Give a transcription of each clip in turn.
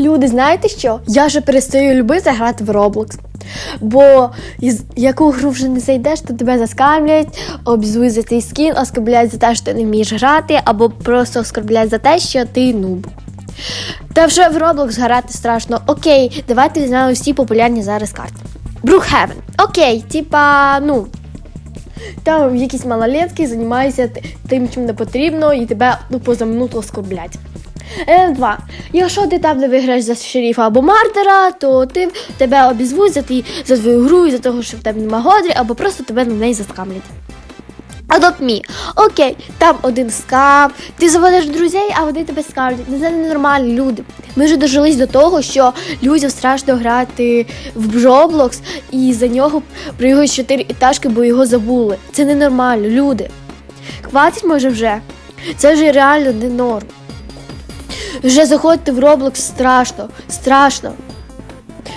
Люди, знаєте що? Я вже перестаю любити грати в Roblox. Бо із яку гру вже не зайдеш, то тебе заскамлять, обізують за цей скін, оскорбляють за те, що ти не вмієш грати, або просто оскорбляють за те, що ти нуб. Та вже в Roblox грати страшно. Окей, давайте візьмемо всі популярні зараз карти. Brookhaven. Окей, типа, ну. Там якісь малолетки займаються тим, чим не потрібно, і тебе ну, поза оскорблять. Е, Два. Якщо ти там не виграєш за шерифа або мартера, то ти, тебе обізвуть за, твій, за твою гру і за того, що в тебе нема годрі, або просто тебе на неї заскамлять. Adopt Me. Окей, там один скам, ти заводиш друзей, а вони тебе скамлять. Ну, Це ненормально, люди. Ми вже дожились до того, що людям страшно грати в Roblox, і за нього приїхали чотири етажки, бо його забули. Це ненормально, люди. Хватить може вже. Це вже реально не норм. Вже заходити в Roblox страшно, страшно.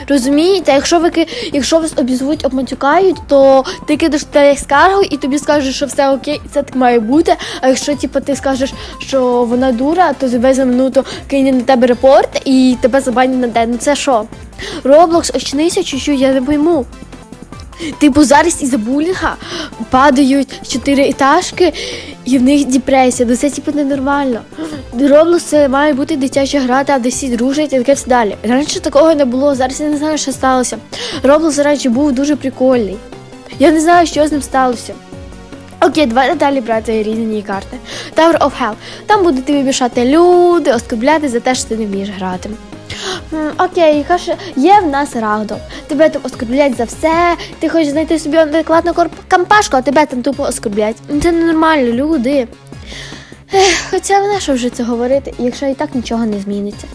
Розумієте, якщо ви якщо вас обізвуть, обматюкають, то ти кидаєш те скаргу і тобі скажуть, що все окей, це так має бути. А якщо типу, ти скажеш, що вона дура, то тебе за минуту кине на тебе репорт і тебе забанять на день. Ну це що? Роблокс, очнися чуть-чуть, я не пойму. Типу, зараз із-за булінга падають чотири етажки, і в них депресія. Ну це типу ненормально. Роблокс це має бути дитяча гра, там, де всі дружать і таке все далі. Раніше такого не було, зараз я не знаю, що сталося. Роблокс раніше був дуже прикольний. Я не знаю, що з ним сталося. Окей, давайте далі брати різні карти. Tower of Hell. Там будуть тобі мішати люди, оскорбляти за те, що ти не вмієш грати. Окей, каже, є в нас рагдол. Тебе там оскорблять за все. Ти хочеш знайти собі адекватну корп- компашку, а тебе там тупо оскорблять. Це ненормально, люди. Ех, хоча вона що вже це говорити, якщо і так нічого не зміниться.